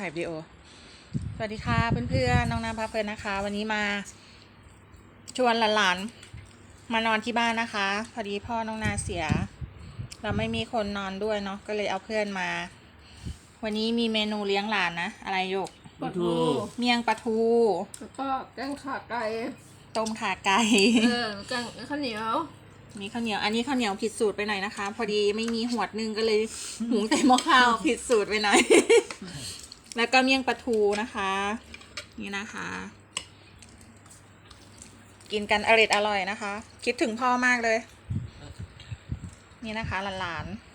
ถ่ายวิดีโอ สวัสดีค่ะเพื่อนๆน้องน้ำพาเพลินนะคะ วันนี้มาชวนหลานๆมานอนที่บ้านนะคะ พอดีพ่อน้องนาเสีย เราไม่มีคนนอนด้วยเนาะก็เลยเอาเพื่อนมา วันนี้มีเมนูเลี้ยงหลานนะอะไรโยกปลาทู เมี่ยงปลาทูแล้วก็แกงขาไก่ต้มขาไก่เออแกงข้าวเหนียวมีข้าวเหนียว อันนี้ข้าวเหนียวผิดสูตรไปหน่อยนะคะ พอดีไม่มีหวดหนึงก็เลยหุงแต่หม้อข้าวผิดสูตรไปหน่อย แล้วก็เมี่ยงปลาทูนะคะ นี่นะคะ กินกันอร่อยอร่อยนะคะ คิดถึงพ่อมากเลย นี่นะคะหลานๆ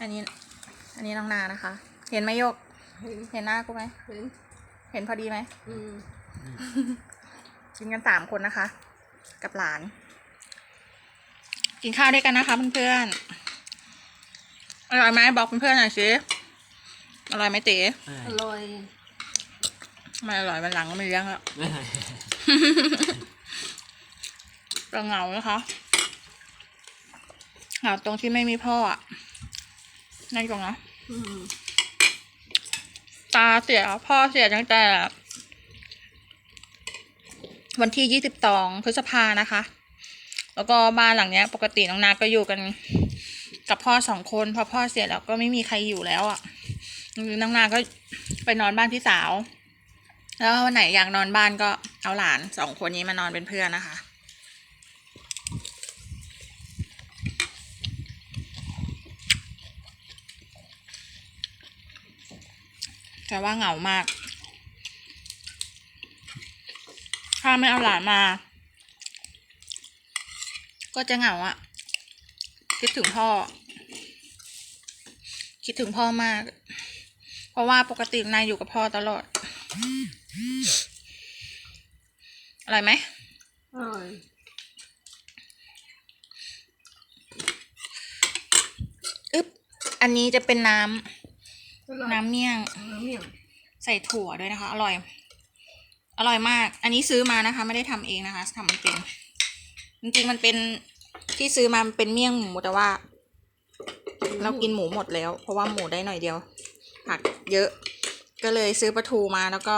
อันนี้ อันนี้น้องนานะคะ เห็นไหมโยก เห็นเห็นหน้ากูไหมเห็นเห็นพอดีไหมอืมกินกันสามคนนะคะ กับหลาน กินข้าวด้วยกันนะคะเพื่อนๆ อร่อยไหมบอกเพื่อนๆหน่อยสิอร่อยไหมเต๋อร่อยไม่อร่อยมันหลังก็ไม่เลี้ยงแล้วก็เหงานะคะเหงาตรงที่ไม่มีพ่ออะนั่นตรงนะอืมตาเสียพ่อเสียตั้งแต่ วันที่ยี่สิบสองพฤษภานะคะ แล้วก็บ้านหลังเนี้ย ปกติน้องนาก็อยู่กัน กับพ่อสองคนพอพ่อเสียแล้วก็ไม่มีใครอยู่แล้วอะ่ะน้องนาก็ไปนอนบ้านพี่สาว แล้ววันไหนอยากนอนบ้านก็เอาหลานสองคนนี้มานอนเป็นเพื่อนนะคะแต่ว่าเหงามาก ถ้าไม่เอาหลานมา ก็จะเหงาอะ คิดถึงพ่อ คิดถึงพ่อมาก เพราะว่าปกตินายอยู่กับพ่อตลอดอะไรไหมอร่อยอึ๊บ อันนี้จะเป็นน้อร่อยำน้ำเมี่ยง น้ำเมี่ยง ใส่ถั่วด้วยนะคะ อร่อย อร่อยมาก อันนี้ซื้อมานะคะ ไม่ได้ทำเองนะคะทำมันเป็น จริงๆมันเป็น ที่ซื้อมามันเป็นเมี่ยงหมูแต่ว่า เรากินหมูหมดแล้ว เพราะว่าหมูได้หน่อยเดียวผักเยอะ ก็เลยซื้อปลาทูมาแล้วก็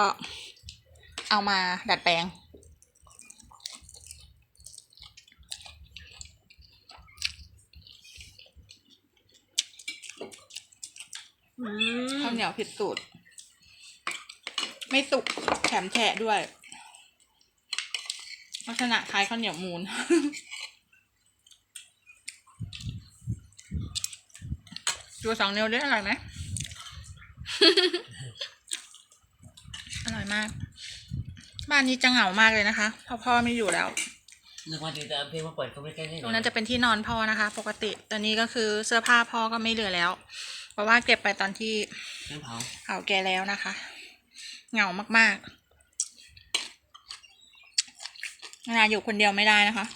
เอามาดัดแปลง ข้าวเหนียวผิดสูตร ไม่สุกแถมแฉะด้วย ลักษณะคล้ายข้าวเหนียวมูน ตัวสองนิ้วได้อร่อยไหม อร่อยมาก บ้านนี้จะเหงามากเลยนะคะเพราะพ่อไม่อยู่แล้ว นึกว่าจะเอาเพลงมาเปิดก็ไม่ใกล้ๆตรงนั้นจะเป็นที่นอนพ่อนะคะ ปกติตอนนี้ก็คือเสื้อผ้าพ่อก็ไม่เหลือแล้ว เพราะว่าเก็บไปตอนที่ไม่เผาเผาแกแล้วนะคะ เหงามากๆนาอยู่คนเดียวไม่ได้นะคะ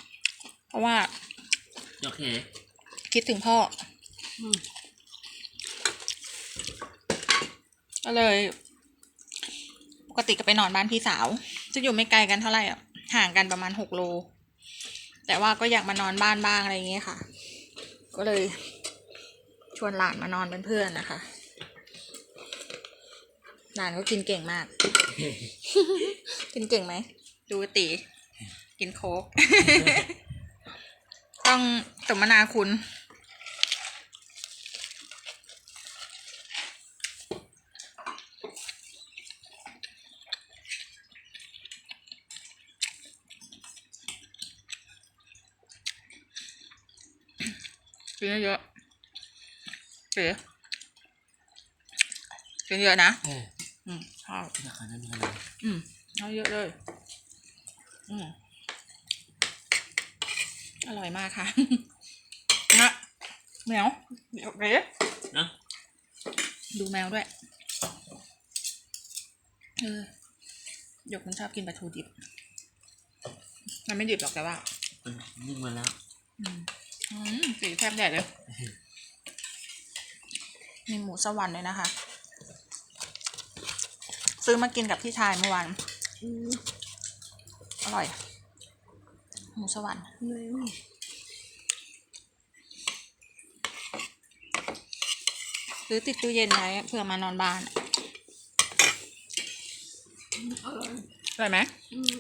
เพราะว่า โอเค คิดถึงพ่อ อืม ก็เลย ปกติก็ไปนอนบ้านพี่สาว จะอยู่ไม่ไกลกันเท่าไหร่อะห่างกันประมาณหกโล แต่ว่าก็อยากมานอนบ้านบ้างอะไรอย่างเงี้ยค่ะ ก็เลย ชวนหลานมานอนเป็นเพื่อนนะคะ หลานก็กินเก่งมาก กินเก่งไหม ดูตีกินโค้กต้องสมนาคุณ กินเยอะๆเสียกินเยอะนะ เอออืมชอบอยากขนาดนี้ขนาดอืมเอาเยอะเลย อืมอร่อยมากค่ะ นะแมวเดี๋ยวเอ๊ะนะดูแมวด้วย เออหยกมันชอบกินปลาทูดิบ มันไม่ดิบหรอกแต่ว่ามันนิ่งมาแล้ว อืม อืมสีแทบแดดเลย มีหมูสวรรค์เลยนะคะ ซื้อมากินกับพี่ชายเมื่อวานอืมอร่อย หมูสวรรค์อืมเซื้อติดตู้เย็นไว้เผื่อมานอนบ้านอร่อยอร่อยไหมอืม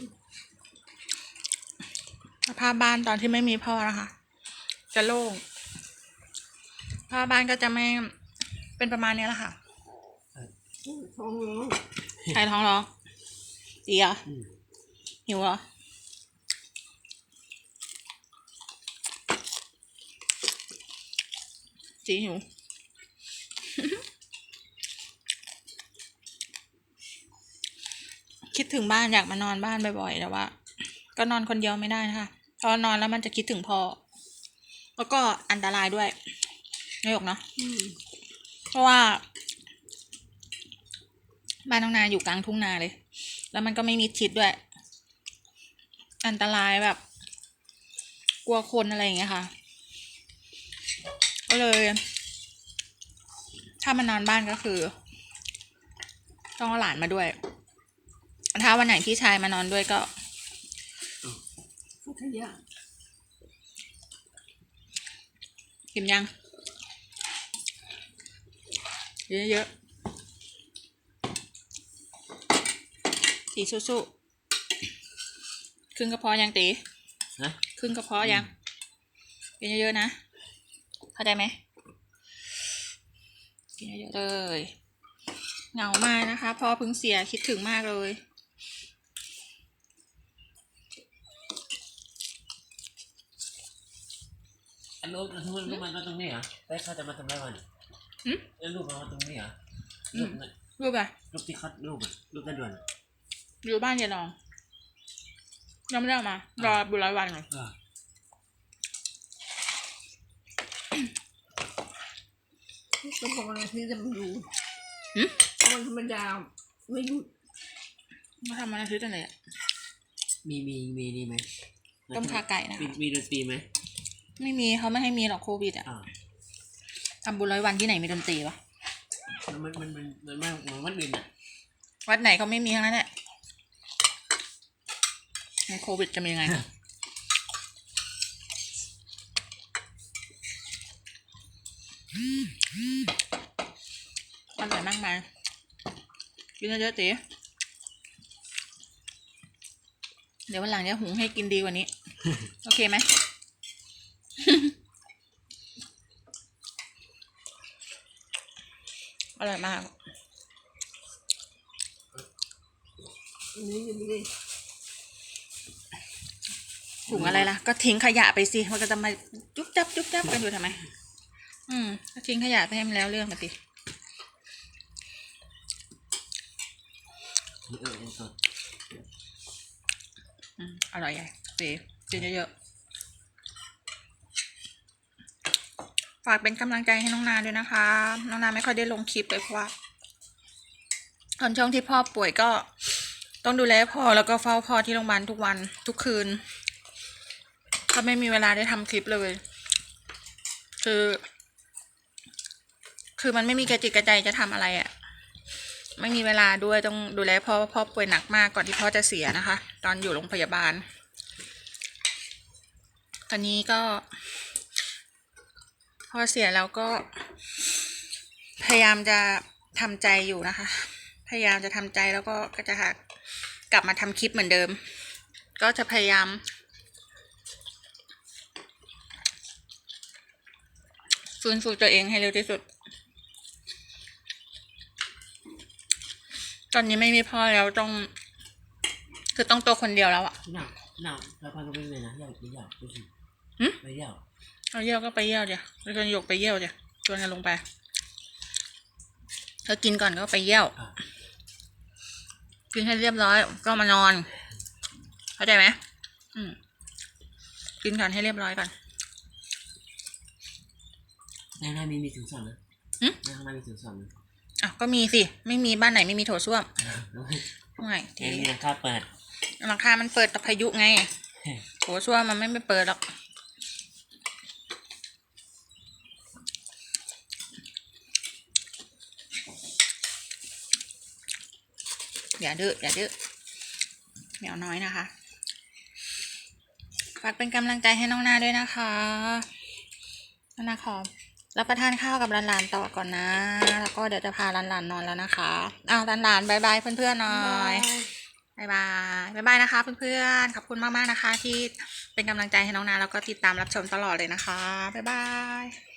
สภาพบ้านตอนที่ไม่มีพ่อนะคะ จะโล่งสภาพบ้านก็จะไม่เป็นประมาณนี้แหละค่ะท้องร้องใครท้องร้องดีเหรออืมหิวเหรอจีหิวคิดถึงบ้านอยากมานอนบ้านบ่อยๆแต่ว่า ก็นอนคนเดียวไม่ได้นะคะเพราะนอนแล้วมันจะคิดถึงพ่อ แล้วก็อันตรายด้วยนายกเนาะอืมเพราะว่าบ้านน้องนาอยู่กลางทุ่งนาเลย แล้วมันก็ไม่มีชิดด้วย อันตรายแบบ กลัวคนอะไรอย่างเงี้ยค่ะ ก็เลย ถ้ามานอนบ้านก็คือ ต้องเอาหลานมาด้วย ถ้าวันไหนพี่ชายมานอนด้วยก็พัทยา กินยังเยอะๆตีสู้ๆครึ่งกระเพาะยังตีนะครึ่งกระเพาะยังกินเยอะๆนะ เข้าใจไหมกินเยอะๆเลยเหงามากนะคะพ่อเพิ่งเสียคิดถึงมากเลย อันรูปอันรูปรูปมันมาตรงนี้เหรอได้เขาจะมาทำอะไรวันหึแล้วรูปมันมาตรงนี้เหรออืรูมปน่ะรูปอะไรรูปที่คัดรูปอะรูปด้านด่วนอะอยู่บ้านยายรองยังไม่ได้เอามารอบุญร้อยวันก่อนเออต้องบอกอะไรที่จะมาดูหึวันธรรมดาไม่หยุดมาทำอะไรซื้อจังเลยอะมีมีมีนี่ไหมต้มขาไก่นะมีคะมีดนตรีไหม ไม่มีเขาไม่ให้มีหรอกโควิดอะอ่าทำบุญร้อยวันที่ไหนมีดนตรีวะมันมันมันมันมันมันมันอื่นอะวัดไหนเขาไม่มีทั้งนั้นแหละในโควิดจะมียังไง อร่อยมากมายกินเยอะๆตีเดี๋ยววันหลังจะหุงให้กินดีกว่านี้ โอเคไหม อร่อยมากอันนี้ยังไม่ได้ถุงอะไรล่ะ ก็ทิ้งขยะไปสิ มันก็จะมาจุ๊บจับจุ๊บจับกันอยู่ทำไม อืมก็ทิ้งขยะไปให้มันแล้วเรื่องกันสิเออเออสดอืมอร่อยใหญ่สิกินเยอะๆ ฝากเป็นกำลังใจให้น้องนาด้วยนะคะ น้องนาไม่ค่อยได้ลงคลิปเลยเพราะว่าตอนช่วงที่พ่อป่วยก็ต้องดูแลพ่อแล้วก็เฝ้าพ่อที่โรงพยาบาลทุกวันทุกคืนก็ไม่มีเวลาได้ทำคลิปเลย คือ คือมันไม่มีกระจิตกระใจจะทำอะไรอะ่ะ ไม่มีเวลาด้วยต้องดูแลพ่อพ่อป่วยหนักมากก่อนที่พ่อจะเสียนะคะ ตอนอยู่โรงพยาบาล ตอนนี้ก็ พอเสียแล้วก็ พยายามจะทำใจอยู่นะคะ พยายามจะทำใจแล้วก็ก็จะหากลับมาทำคลิปเหมือนเดิม ก็จะพยายาม ฟื้นฟูตัวเองให้เร็วที่สุด ตอนนี้ไม่มีพ่อแล้วต้อง คือต้องตัวคนเดียวแล้วอะหนาวหนาวแล้วพาเราไป เลยนะอยากไปอยากดูสิหึไปอยากเอาเยี่ยวก็ไปเยี่ยวเดี๋ยวแล้วกันหยกไปเยี่ยวเดี๋ยวชวนกันลงไปเธอกินก่อนก็ไปเยี่ยวอะกินให้เรียบร้อย ก็มานอน เข้าใจไหมอืมกินก่อนให้เรียบร้อยก่อนในหน้ามีมีถึงสองนะหึในข้างหน้ามีถึงสองนะอะก็มีสิ ไม่มีบ้านไหนไม่มีโถส้วมแล้วไม่เอ็มีราคาเปิดหลังคามันเปิดแต่พายุไงโถส้วมมันไม่ไม่เปิดหรอก อย่าดื้ออย่าดื้อเหมียวน้อยนะคะฝากเป็นกำลังใจให้น้องนาด้วยนะคะน้องนาขอรับประทานข้าวกับหลานๆต่อก่อนนะ แล้วก็เดี๋ยวจะพาหลานๆนอนแล้วนะคะอ้าวหลานๆบายบายเพื่อนๆหน่อยบายบายบายบายนะคะ เพื่อนๆขอบคุณมากๆนะคะ ที่เป็นกำลังใจให้น้องนาแล้วก็ติดตามรับชมตลอดเลยนะคะบายบาย